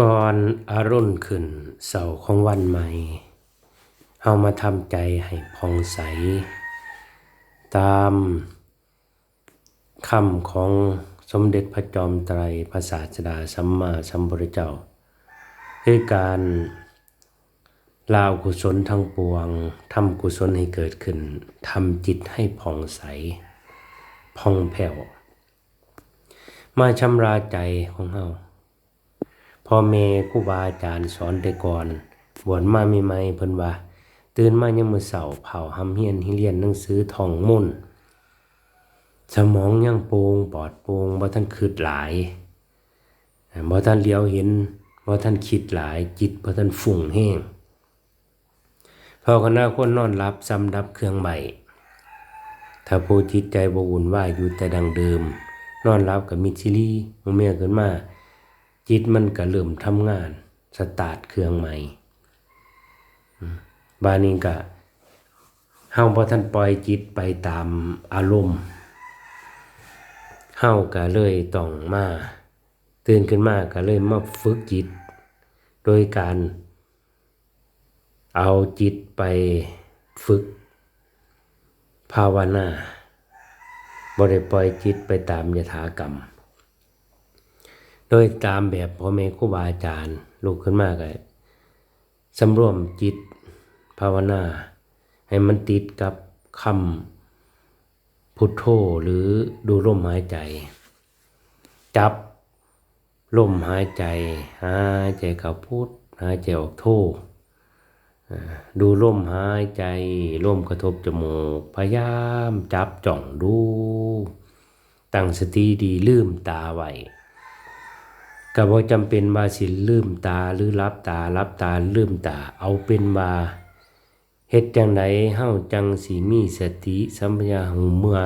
ก่อนอารุณขึ้นเสาของวันใหม่เฮามาทำใจให้ผ่องใส ตามคำของสมเด็จพระจอมไตรพระศาสดาสัมมาสัมพุทธเจ้า คือการลาอกุศลทั้งปวงทำกุศลให้เกิดขึ้นทำจิตให้ผ่องใสผ่องแผ้ว มาชำระใจของเฮา พ่อแม่ครูบาอาจารย์สอนแต่ก่อนบวชมาใหม่ๆเพิ่นว่า ตื่นมายังมื้อเช้าเผาหำเฮียนให้เรียนหนังสือท่องมนต์สมองยังโปร่งปลอดโปร่งบ่ทันคิดหลายบ่ทันเลียวเห็นบ่ทันคิดหลาย จิตบ่ทันฟุ้งแห้งพอคณะคนนอนหลับซ้ำดับเครื่องใหม่ ถ้าผู้จิตใจบ่วุ่นวาอยู่แต่ดังเดิม นอนหลับกับมิดซิลีมเมียขึ้นมา จิตมันก็เริ่มทำงาน สตาร์ทเครื่องใหม่บานี้ก็เฮาบ่ทันปล่อยจิตไปตามอารมณ์เฮาก็เลยต้องมาตื่นขึ้นมาก็เลยมาฝึกจิต โดยการเอาจิตไปฝึก ภาวนาบ่ได้ปล่อยจิตไปตามยถากรรม โดยตามแบบพ่อแม่ครูบาอาจารย์ลุกขึ้นมาก็สำรวมจิตภาวนา ให้มันติดกับคำพุทโธหรือดูลมหายใจ จับลมหายใจหายใจเข้าพุทหายใจออกโธอ่าดูลมหายใจลมกระทบจมูก พยายามจับจ่องดู ตั้งสติดีลืมตาไว้ ก็บ่จำเป็นว่าสิลืมตาหรือรับตารับตาลืมตา เอาเป็นว่าเฮ็ดจังไดเฮาจังสิมีสติสัมปชัญญะหูเมื่อ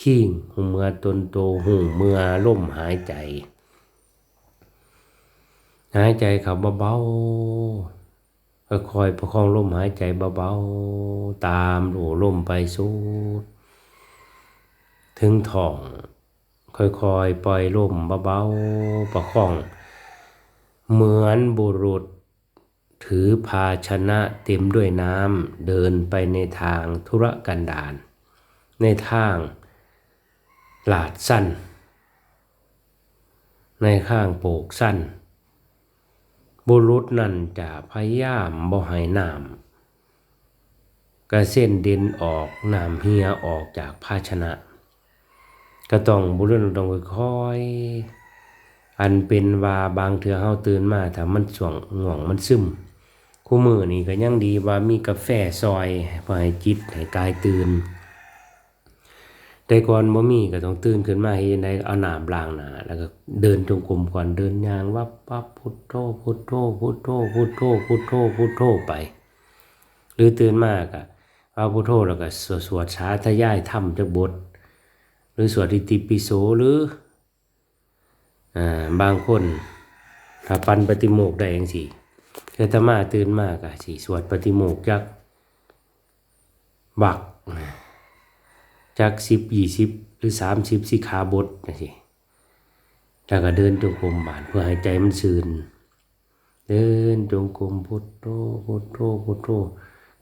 คิงหูเมื่อตนโตหูเมื่อลมหายใจ หายใจเข้าเบาๆค่อยๆประคองลมหายใจเบาๆตามดูลมไปสูดถึงท้อง ค่อยๆ ปล่อยลมเบาๆ ประคอง เหมือนบุรุษ ถือภาชนะเต็มด้วยน้ำเดินไปในทางธุรกันดารในทางหลาดสั้น ในข้างโปกสั้น บุรุษนั่นจะพยายามบ่ให้น้ำกระเส้นเด่นออกน้ำเฮียออกจากภาชนะ ก็ต้องบุรุษต้องค่อยอันเป็นว่าบางเทื่อเฮาตื่นมาถ้ามันสวงง่วงมันซึมคู่มือนี่ก็ยังดีว่ามีกาแฟซอยเพื่อให้จิตให้กายตื่น แต่ก่อนบ่มีก็ต้องตื่นขึ้นมาเฮ็ดได้เอาน้ำล้างหน้าแล้วก็เดินจงกรมก่อนเดินยางวับวับพุทโธพุทโธพุทโธพุทโธพุทโธพุทโธไป หรือตื่นมาก็เอาพุทโธแล้วก็สวดสวดสาธยายธรรมจักบท หรือสวดอิติปิโสหรืออ่าบางคนถ้าปันปฏิโมกได้จังซี่คือถ้ามาตื่นมากอะสิสวดปฏิโมกจักบักจักสิบยี่สิบหรือสามสิบสิขาบทจังซี่แล้วก็เดินจงกรมบานเพื่อให้ใจมันซื่นเดินจงกรมพุทโธพุทโธพุทโธ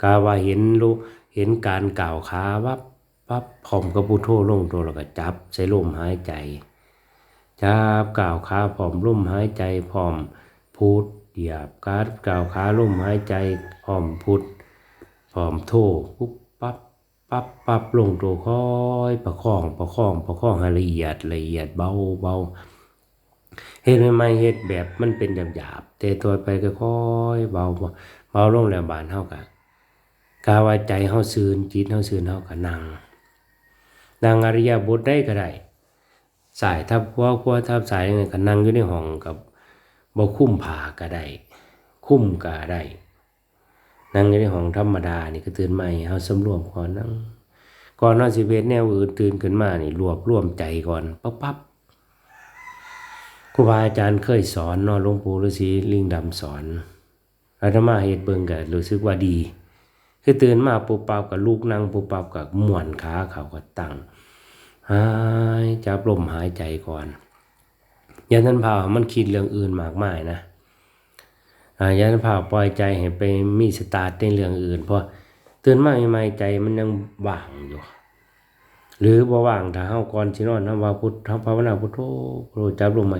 กาวาเห็นรู้เห็นการกล่าวขาวับ ปั๊บพร้อมกับพุทโธลงตัวแล้วก็จับใส่ลมหายใจจับกล่าวขาพร้อมลมหายใจพร้อมพุทเหยียบการกล่าวขาลมหายใจพร้อมพุทพร้อมโทปุ๊บปั๊บปั๊บปั๊บลงตัวค่อยประคองประคองประคองให้ละเอียดละเอียดเบาเบาเฮ็ดใหม่ๆเฮ็ดแบบมันเป็นหยาบๆแต่ตัวไปก็ค่อยเบาเบาลงแล้วบานเฮาก็กาว่าใจเฮาซื่นจิตเฮาซื่นเฮาก็นั่ง นั่งอริยบทได้ก็ได้สายทับครัวครัวทับสายยังไงก็นั่งอยู่ในห้องกับบ่คุ้มผ้าก็ได้คุ้มก็ได้นั่งอยู่ในห้องธรรมดานี่ก็ตื่นใหม่เฮาสำรวมก่อนนั่งก่อนนอนสิเวทแนวอื่นตื่นขึ้นมานี่รวบรวมใจก่อนปั๊บปั๊บครูบาอาจารย์เคยสอนนาะหลวงปู่ฤาษีลิงดำสอนอาตมาเฮ็ดเบิ่งก็รู้สึกว่าดี คือตื่นมาปุ๊บปั๊บก็ลูกนั่งปุ๊บปั๊บก็ม่วนขาเขาก็ตั้ง หายจับลมหายใจก่อนย่านันพามันคิดเรื่องอื่นมากมายนะอ่าอย่าพาปล่อยใจให้ไปมีสตาร์ทในเรื่องอื่นเพราะตื่นมาใหม่ใจมันยังว่างอยู่ หรือบ่ว่างถ้าเฮาก่อนสินอนเฮาว่าพุทธเฮาภาวนาพุทโธโธจับลมไป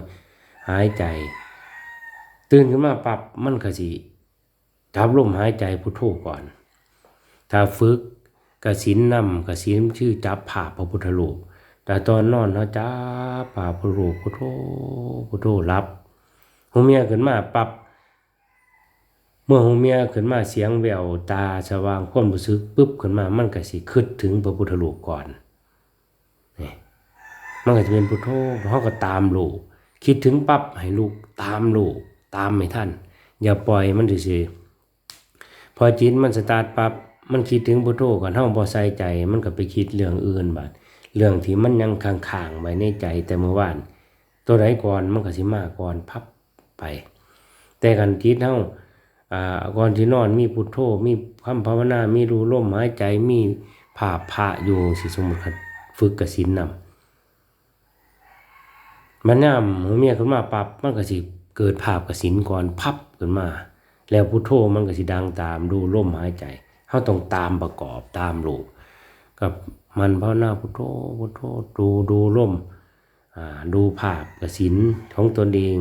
หายใจ ตื่นขึ้นมาปรับมันก็สิจับลมหายใจพุทโธก่อน ถ้าฝึกกสินนำกสินชื่อจับภาพพระพุทธรูป แต่ตอนนอนเฮาจับภาพพระพุทธรูพุทโธพุทโธรับหูเมียขึ้นมาปรับ เมื่อหูเมียขึ้นมาเสียงแววตาสว่างความรู้สึกปึ๊บขึ้นมามันก็สิคิดถึงพระพุทธรูปก่อนนี่มันก็จะเป็นพุทโธเฮาก็ตามลูกคิดถึงปั๊บให้ลูกตามลูกตามให้ท่าน อย่าปล่อยมันซื่อๆพอจิตมันสตาร์ทปั๊บมันคิดถึงพุทโธก่อนเฮาบ่ใส่ใจ มันก็ไปคิดเรื่องอื่นบัด เรื่องที่มันยังค้างๆไว้ในใจแต่เมื่อวาน ตัวไหนก่อนมันก็สิมาก่อนพับไป แต่กันจิตเฮาอ่าก่อนที่นอนมีพุทโธมีคำภาวนา มีรู้ลมหายใจมีภาพพระอยู่สิสมมุติครับฝึกกสินนำมันย่ำหัวเมียขึ้นมาปับมันก็สิเกิดภาพกสินก่อนพับขึ้นมา แล้วพุทโธมันก็สิดังตามดูลมหายใจเฮาต้องตามประกอบตามรู้กับ มันภาวนาพุทโธพุทโธดูดูลมอ่าดูภาพกสินของตนเอง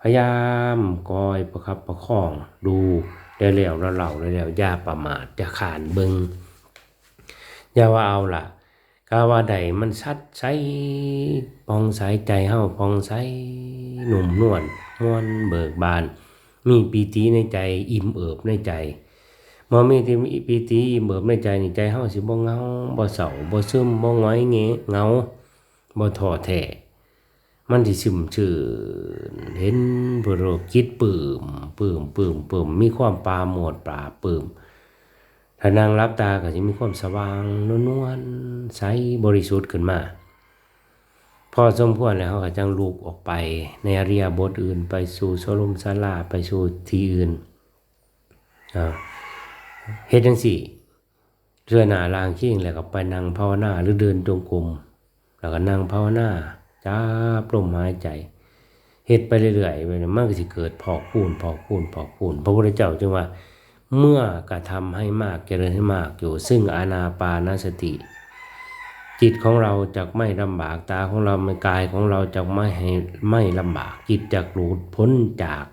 พยายามกอยประคับประคอง ดูได้แล้วแล้วเล่าได้แล้วอย่าประมาทอย่าขานเบิงอย่าว่าเอาล่ะกาว่าใดมันชัดใสปองใสใจเฮาปองใสหนุ่มนวลมวนเบิกบาน มีปีติในใจอิ่มเอิบในใจ บ่มีที่มีปีติเอิบในใจนี่ใจเฮาสิบ่เงาบ่เศร้าบ่ซึมบ่หงอยเงะเงาบ่ท้อแท้มันสิชุ่มชื่นเห็นพวกเรคิดปื้มปื้มปื้มปื้มมีความปาโมทปราปื้มถ้านางรับตาก็จะมีความสว่างนวลๆใสบริสุทธิ์ขึ้นมา พอสมควรแล้วเขาก็จังลูกออกไป ในอริยบทอื่นไปสู่โซลมซาลาไปสู่ที่อื่นอ่า เฮ็ดจังสี่เรือหน้าลางขิงแล้วก็ไปนั่งภาวนาหรือเดินจงกรมแล้วก็นั่งภาวนาจับลมหายใจเฮ็ดไปเรื่อยๆไปมันก็สิเกิดพอกพูนพอกพูนพอกพูนพระพุทธเจ้าจึงว่า เมื่อกระทำให้มากเจริญให้มากอยู่ ซึ่งอานาปานสติ จิตของเราจะไม่ลำบากตาของเราไม่กายของเราจะไม่ให้ไม่ลำบากจิตจะหลุดพ้นจาก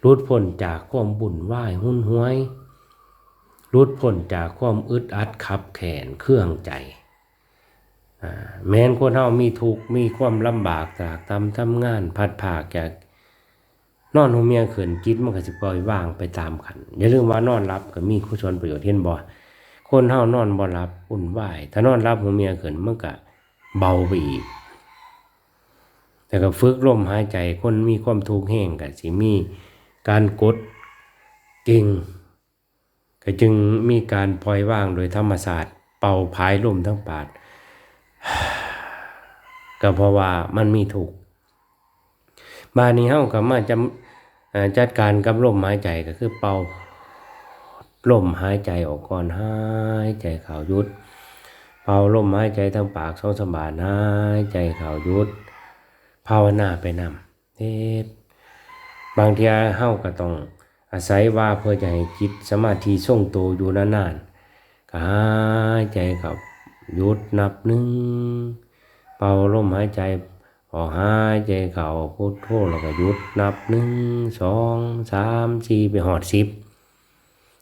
หลุดพ้นจากความบุ่นวายหุ่นห้วย ลุดพ้นจากความอึดอัดขับแขนเครื่องใจ แม้นคนเฮามีทุกข์มีความลำบากจากทำทำงานพัดผ่าจากนอนหูเมียเขินจิตมันก็สิปล่อยว่างไปตามขันอย่าลืมว่านอนรับก็มีคุชนประโยชน์เห็นบ่คนเฮานอนบ่หลับอุ่นไหวถ้านอนรับหูเมียเขินมันก็เบาไปอีกแต่ก็ฝึกลมหายใจคนมีความทุกข์แห้งก็สิมีการกดเก่ง ก็จึงมีการปล่อยว่างโดยธรรมศาสตร์เป่าพายลมทั้งปาดก็เพราะว่ามันมีถูกบานนี้เฮาก็มาจำจัดการกับลมหายใจก็คือเป่าลมหายใจออกก่อนหายใจเข้ายุด เป่าลมหายใจทางปากสองสมบาทหายใจเข้ายุด ภาวนาไปนำเฮ็ดบางทีเฮาก็ต้อง อาศัยว่าเพื่อจะให้จิตสมาธิทรงโตอยู่นานๆก็หายใจเข้าหยุดนับหนึ่งเป่าลมหายใจออกหายใจเข้าพุทโธแล้วก็หยุดนับหนึ่งสองสามสี่ไปหอดสิบ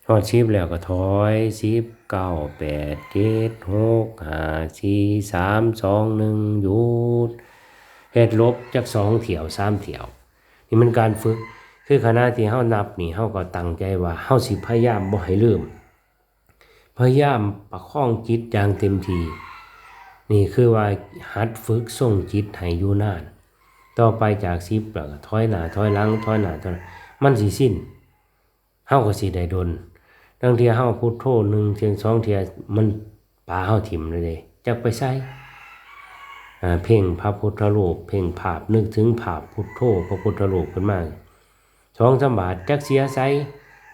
หอดสิบแล้วก็ถอยสิบเก้าแปดเจ็ดหกห้าสี่สามสองหนึ่งหยุดเฮ็ดลบจากสองเถียวสามเถียว นี่มันการฝึก คือขณะที่เฮานับนี่เฮาก็ตั้งใจว่าเฮาสิพยายามบ่ให้ลืมพยายามประคองจิตอย่างเต็มทีนี่คือว่าหัดฝึกส่งจิตให้อยู่นาน ต่อไปจากสิบแล้วก็ถอยหน้าถอยหลังถอยหน้าถอยมันสิสิ้นเฮาก็สิได้ดนบางเทีเฮาพุทโธหนึ่งเทียงสองเทียมันปาเฮาถิ่มเลยเด้จักไปใส่เพ่งพระพุทธรูปเพ่งภาพนึกถึงภาพพุทโธพระพุทธรูปขึ้นมา สองสมบาทจักเสียไซ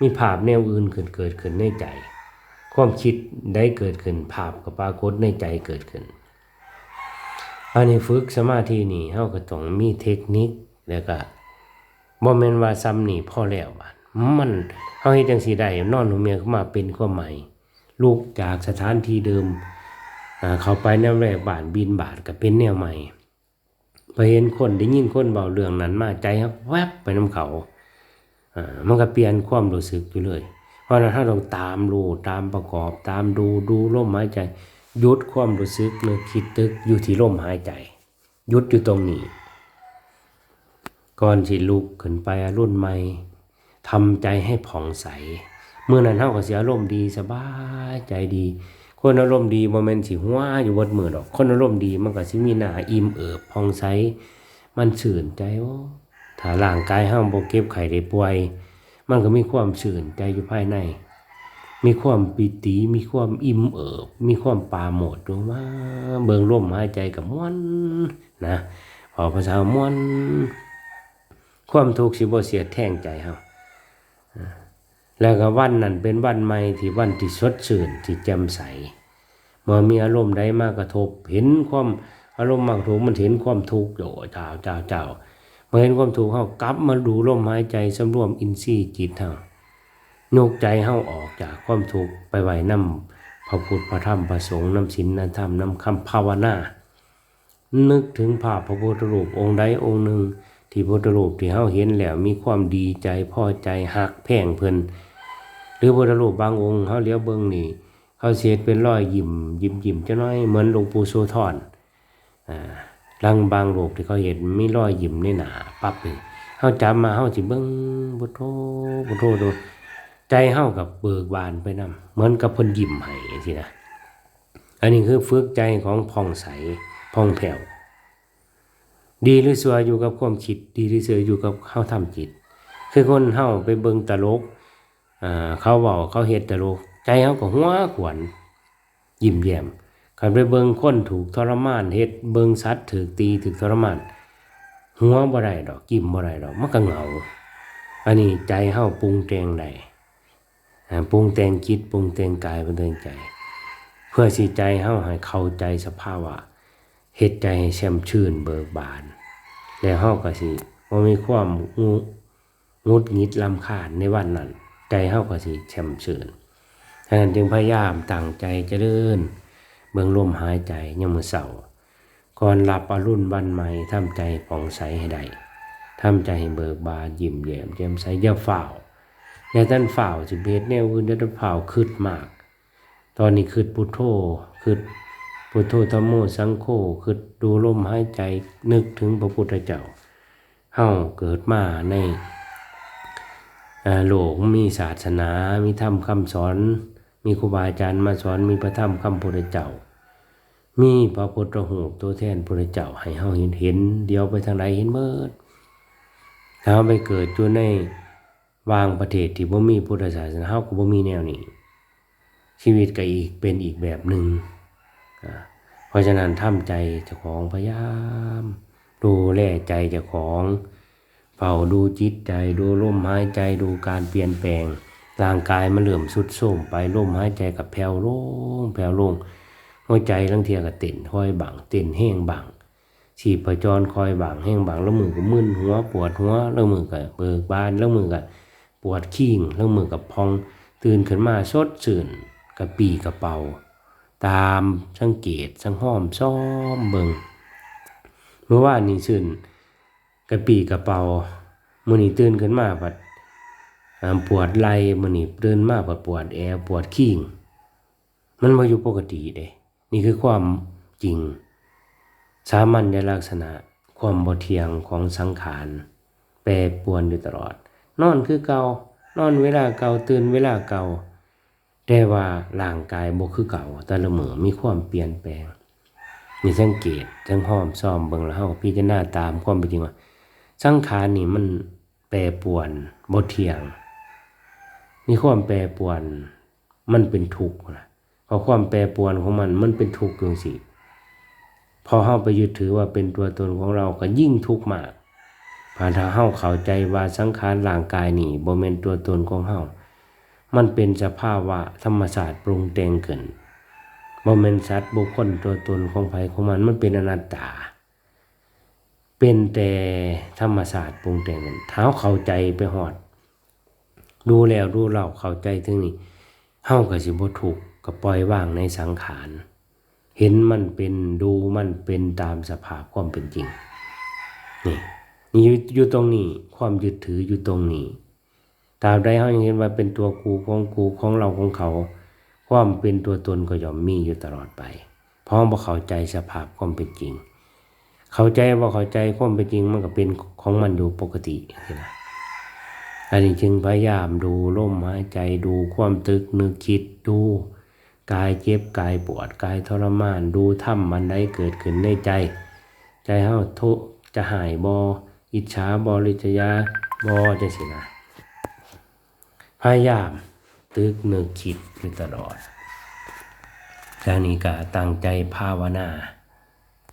มีภาพแนวอื่นเกิดเกิดขึ้นในใจ ความคิดได้เกิดขึ้น ภาพกับปรากฏในใจเกิดขึ้น อันนี้ฝึกสมาธินี่เฮาก็ต้องมีเทคนิคแล้วก็บ่แม่นว่าซ้ำนี่พ่อแล้วบาดมันเฮาเฮ็ดจังซี่ได้นอนหัวเมียขึ้นมาเป็นความใหม่ลูกจากสถานที่เดิมเขาไปแนวแรกบานบินบาทก็เป็นแนวใหม่ไปเห็นคนได้ยินคนเบาเรื่องนั้นมาใจครับแวบไปนํเขา มันก็เปลี่ยนความรู้สึกอยู่เลย เพราะนั้นเราต้องตามรู้ตามประกอบตามดูดูลมหายใจยุดความรู้สึกนึกคิดตึกอยู่ที่ลมหายใจยุดอยู่ตรงนี้ ก่อนสิลุกขึ้นไปรุ่นใหม่ทำใจให้ผ่องใส เมื่อนั้นเฮาก็สิอารมณ์ดีสบายใจดี คนอารมณ์ดีบ่แม่นสิหัวอยู่บนมือดอก คนอารมณ์ดีมันก็สิมีหน้าอิ่มเอิบผ่องใส มันชื่นใจโอ้ ถ้าร่างกายเฮามบ่เก็บไข้ได้ป่วย มันก็มีความชื่นใจอยู่ภายใน มีความปิติ มีความอิ่มเอิบ มีความปาโมทย์ลงมาเบิ่งลมหายใจกับม่วนนะพอภาษาม่วน ความทุกข์สิบ่เสียแท่งใจเฮาอ่าแล้วก็วันนั้นเป็นวันใหม่ที่วันที่สดชื่นที่แจ่มใสเมื่อมีอารมณ์ใดมากระทบ เห็นความอารมณ์มากระทบมันเห็นความทุกข์โยเจ้าเจ้าเจ้า เมื่อเห็นความทุกข์เฮากลับมาดูลมหายใจสำรวมอินทรีย์จิตเฮายกใจเฮาออกจากความทุกไปไหว้ำพระพุทธพระธรรมพระสงฆ์นำศีลนำธรรมนำคำภาวนา นึกถึงภาพพระพุทธรูปองค์ใดองค์หนึ่ง ที่พุทธรูปที่เฮาเห็นแล้วมีความดีใจพอใจหักแพงเพิ่นหรือพุทธรูปบางองค์เฮาเลี้ยวเบิ่งนี่เขาเสียดเป็นรอยยิ้มยิ้มยิ้มจังน้อยเหมือนหลวงปู่โสธรอ่า ลังบางรูปที่เขาเห็นมีรอยยิ้มในหนาปั๊บนี่เฮาจับมาเฮาสิเบิ่งพุทโธพุทโธดูใจเฮากับเบิกบานไปนํเหมือนกับเพิ่นยิ้มให้สินะอันนี้คือฝึกใจของผ่องใสผ่องแผ้วดีหรือเสัวอยู่กับความคิด ดีหรือเสืออยู่กับเข้าทำจิต คือคนเฮาไปเบิงตลกเขาเว้าเขาเฮ็ดตลก ใจเฮาก็หัวขวนยิ้มแย้ม คันไปเบิงคนถูกทรมานเฮ็ดเบิงสัตว์ถูกตีถูกทรมาน หัวบ่ได้ดอกยิ้มบ่ได้ดอกมันก็เหงา อันนี้ใจเฮาปรุงแต่งได้ปรุงแต่งจิตปรุงแต่งกายปรุงแต่งใจ เพื่อสิใจเฮาให้เข้าใจสภาวะเฮ็ดใจให้แช่มชื่นเบิกบาน แล้วเฮาก็สิบ่มีความงูงุดงิดลำคาญในวันนั้น ใจเฮาก็สิแช่มชื่นฉะนั้นจึงพยายามตั้งใจเจริญ เบิ่งลมหายใจยามมื้อเช้าก่อนหลับอรุณวันใหม่ทำใจผ่องใสให้ได้ทำใจให้เบิกบานยิ้มแย้มแจ่มใสอย่าฝ้าวอย่าท่านฝ้าวสิเฮ็ดแนวอื่นอย่าท่านฝ้าวคิดมาก ตอนนี้คิดพุทโธคิดพุทโธธรรมโมสังโฆคือดูลมหายใจนึกถึงพระพุทธเจ้าเฮาเกิดมาในโลกมีศาสนา มีธรรมคำสอน มีครูบาอาจารย์มาสอนมีพระธรรมคำพุทธเจ้า มีพระพุทธรูปตัวแทนพุทธเจ้าให้เฮาเห็นเห็น เดียวไปทางใดเห็นเบิดเราไปเกิดอยู่ในวางประเทศที่บ่มีพุทธศาสนาเฮาก็บ่มีแนวนี้ ชีวิตก็อีกเป็นอีกแบบหนึ่งอ่าเพราะฉะนั้นทำใจเจ้าของพยายามดูแลใจเจ้าของเฝ้าดูจิตใจดูลมหายใจดูการเปลี่ยนแปลงร่างกายมันเริ่มสุดโทรมไปลมหายใจกับแผ่วลงแผ่วลง หัวใจลังเทียกับเต้นคอยบังเต้นแห้งบังชีพจรคอยบังแห้งบังแล้วมือก็มึนหัวปวดหัวแล้วมือก็เบิกบานแล้วมือก็ปวดขี้งแล้วมือกับพอง ตื่นขึ้นมาสดชื่นกระปีกระเป๋าตามสังเกตสังห้อมซ้อมเบิงเมื่อวานนี้ชื่นกระปีกระเป๋ามือนี้ตื่นขึ้นมาผัดปวดไหล่มือนี้ตื่นมาผัดปวดแอปวดขี้งมันบ่อยู่ปกติเด้ นี่คือความจริง สามัญลักษณะความบ่เทียงของสังขารแปรปรวนอยู่ตลอด นอนคือเก่านอนเวลาเก่าตื่นเวลาเก่าแต่ว่าร่างกายบ่คือเก่าแต่ละมือมีความเปลี่ยนแปลงมีสังเกตจังห้อมซ้อมเบิ่งแล้วเฮาพิจารณาตามความเป็นจริงว่าสังขารนี่มันแปรปรวนบ่เที่ยงมีความแปรปรวนมันเป็นทุกข์นะ เพราะความแปรปรวนของมันมันเป็นทุกข์จังซี่พอเฮาไปยึดถือว่าเป็นตัวตนของเราก็ยิ่งทุกข์มากผ่านถ้าเฮาเข้าใจว่าสังขารร่างกายนี่บ่แม่นตัวตนของเฮามันเป็นสภาวะธรรมศาสตร์ปรุงแต่งขึ้นบ่แม่นสัตว์บุคคลตัวตนของไผของมันมันเป็นอนัตตา เป็นแต่ธรรมศาสตร์ปรุงแต่งกันเท้าเข้าใจไปหอด ดูแล้วดูเล่าเข้าใจถึงนี่เฮาก็สิบ่ถูกข์ ก็ปล่อยว่างในสังขาร เห็นมันเป็นดูมันเป็นตามสภาพความเป็นจริง นี่นี่อยู่ตรงนี้ความยึดถืออยู่ตรงนี้ตาบใดเฮายังเห็นว่าเป็นตัวกูของกูของเราของเขา ความเป็นตัวตนก็ย่อมมีอยู่ตลอดไปเพราะบ่เข้าใจสภาพความเป็นจริง เข้าใจบ่าเข้าใจความเป็นจริงมันก็เป็นของมันอยู่ปกตินะอันนี้จึงพยายามดูลมหายใจดูความตึกนึกคิดดู กายเจ็บกายปวดกายทรมานดูถ้ำมันได้เกิดขึ้นในใจ ใจเฮาทุกจะหายบออิจฉาบริจยาบอจังสินะพยายามตึกนึกคิดอยู่ตลอดจากนี้ก็ตั้งใจภาวนา